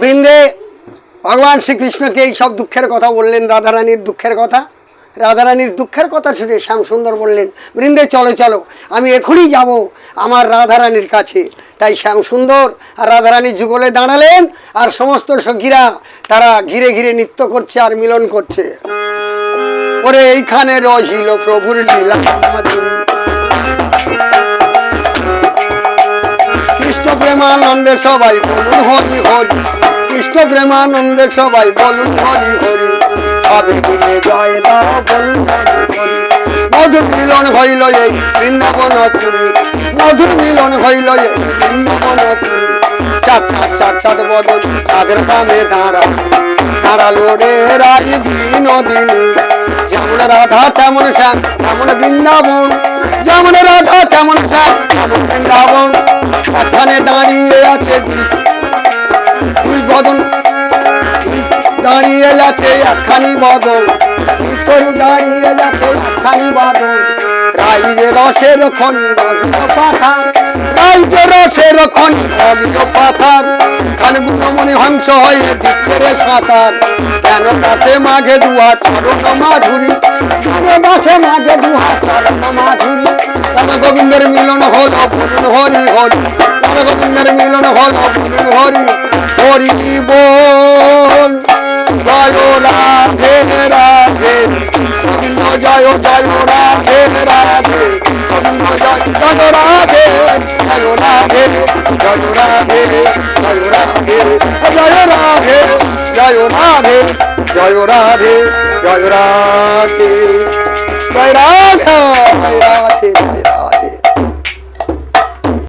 বৃন্দে ভগবান শ্রীকৃষ্ণকে এই সব দুঃখের কথা বললেন, রাধারানীর দুঃখের কথা। রাধারানীর দুঃখের কথা শুনে শ্যামসুন্দর বললেন, বৃন্দে চলো চলো, আমি এখনই যাব আমার রাধারানীর কাছে। তাই শ্যামসুন্দর আর রাধারানী যুগলে দাঁড়ালেন আর সমস্ত সখীরা তারা ঘিরে ঘিরে নৃত্য করছে আর মিলন করছে। ওরে এইখানে রহিল প্রভুর লীলা। প্রেমানন্দে সবাই বলুন হরি হরি। কৃষ্ণ প্রেমানন্দে সবাই বলুন হরি হরি। সবে মিলে জয় দাও, বলুন হরি হরি। মধুর মিলন হইল এই বৃন্দাবন পুরী মধুর মিলন হইল এই বৃন্দাবন পুরী চাঁদ চাঁদ বদল চাঁদের পামে দাঁড়া দাঁড়াল রে রাই বিনোদিনী যেমন রাধা তেমন শ্যাম, তেমন বৃন্দাবন। যেমন রাধা তেমন শ্যাম, তেমন বৃন্দাবন। এখানে দাঁড়িয়ে আছে বদন দুই দাঁড়িয়ে যাচ্ছে একখানি বদল। দুই তরু দাঁড়িয়ে যাচ্ছে একখানি বদল। রাইজে রসের খনি মনে হংস দুয়া চরণ দুয়া চরণ গোবিন্দের মিলন হল বলুন হরি হরি রাধা গোবিন্দের মিলন হল বলুন হরি হরি বল, জয় রাধে রাধে। গোবিন্দ জয় জয় রাধে রাধে। গোবিন্দ জয় জয় রাধে জয় রাধে জয় রাধে জয় রাধে। জয় রাধে জয় রাধে জয় রাধে, জয় রাধা। জয় রাধা।